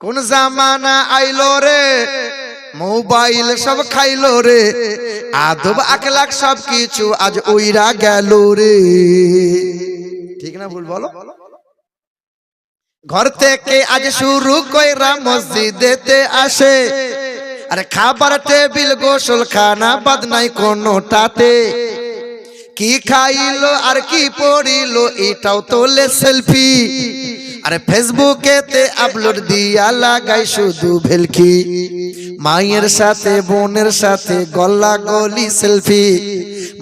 কোন জামানা আইলো রে? মোবাইল সব খাইলো রে। আদব আখলাক সব কিছু আজ ওইরা গেল রে। ঠিক না ভুল বলো? ঘর থেকে আজ শুরু কইরা মসজিদেতে আসে। আরে খাবার টেবিল গোসল খানা বাদ নাই কোনোটাতে। কি খাইলো আর কি পড়িলো, এটাও তোলে সেলফি। আরে ফেসবুকেতে আপলোড দিয়া লাগাই শুধু ভেলকি। মায়ের সাথে, বোনের সাথে গল্লা গলি সেলফি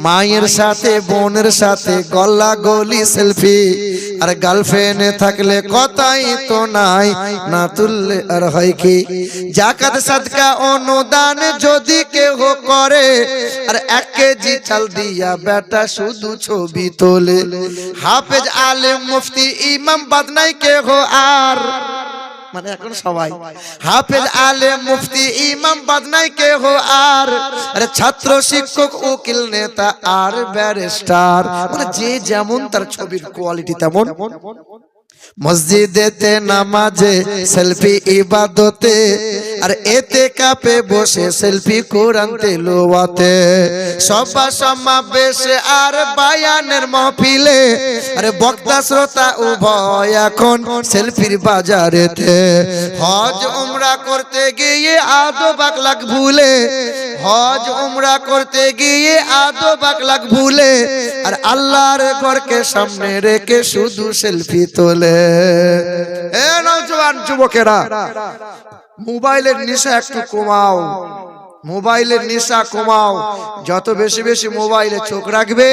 মায়ের সাথে, বোনের সাথে গল্লা গলি সেলফি আর গার্লফ্রেন্ড থাকলে কথাই তো নাই, না তুললে আর হয় কি? জাকাত, সাদকা অনুদান যদি কেহ করে আর এক কেজি চাল দিয়া বেটা শুধু ছবি তোলে। হাফেজ আলেম মুফতি ইমাম বাদনাই কেহ আর? মানে এখন সবাই। হাফেজ আলেম মুফতি ইমাম বাদনাই কেহ আর? আরে ছাত্র শিক্ষক, উকিল, নেতা আর ব্যারিস্টার। মানে যে যেমন তার ছবির কোয়ালিটি তেমন। মসজিদেতে, নামাজে, সেলফি, ইবাদতে আর এতে কাপে বসে সেলফি কোরআন তেলোয়াতে। সভা সমাবেশে আর বায়ানের মহফিলে। আরে বক্তা, শ্রোতা উভয় এখন সেলফির বাজারেতে। হজ উমরা করতে গিয়ে আদো বাকলাক ভুলে। হজ উমরা করতে গিয়ে আদো বাকলাক ভুলে। আর আল্লাহর ঘরকে সামনে রেখে শুধু সেলফি তোলে। এ নওজোয়ান যুবকেরা মোবাইলের নেশা একটু কমাও। মোবাইলের নেশা কমাও। যত বেশি বেশি মোবাইলে চোখ রাখবে,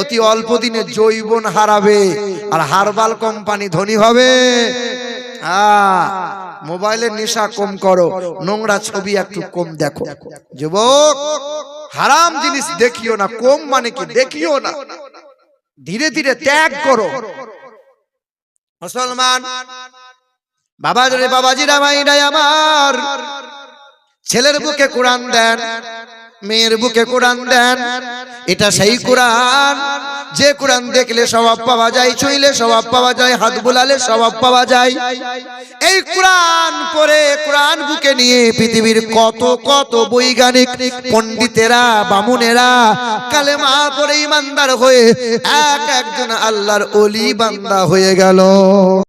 অতি অল্প দিনে জৈবন হারাবে, আর হারবাল কোম্পানি ধনী হবে। মোবাইলের নেশা কম করো, নোংরা ছবি একটু কম দেখো। যুবক, হারাম জিনিস দেখিও না, কম মানে কি দেখিও না। ধীরে ধীরে ত্যাগ করো। মুসলমান বাবা রে বাবাজিরা মাইরাই আমার। ছেলের বুকে কোরআন দেন মেয়ের বুকে কোরআন দেন এটা সেই কোরআন। যে কোরআন দেখলে স্বভাব পাওয়া যায় ছুঁইলে স্বভাব পাওয়া যায় হাত বুলালে স্বভাব পাওয়া যায়। এই কোরআন পরে কোরআন বুকে নিয়ে পৃথিবীর কত কত বৈজ্ঞানিক পণ্ডিতেরা বামুনেরা কালেমা পরে ইমানদার হয়ে এক একজন আল্লাহর অলি বান্দা হয়ে গেল।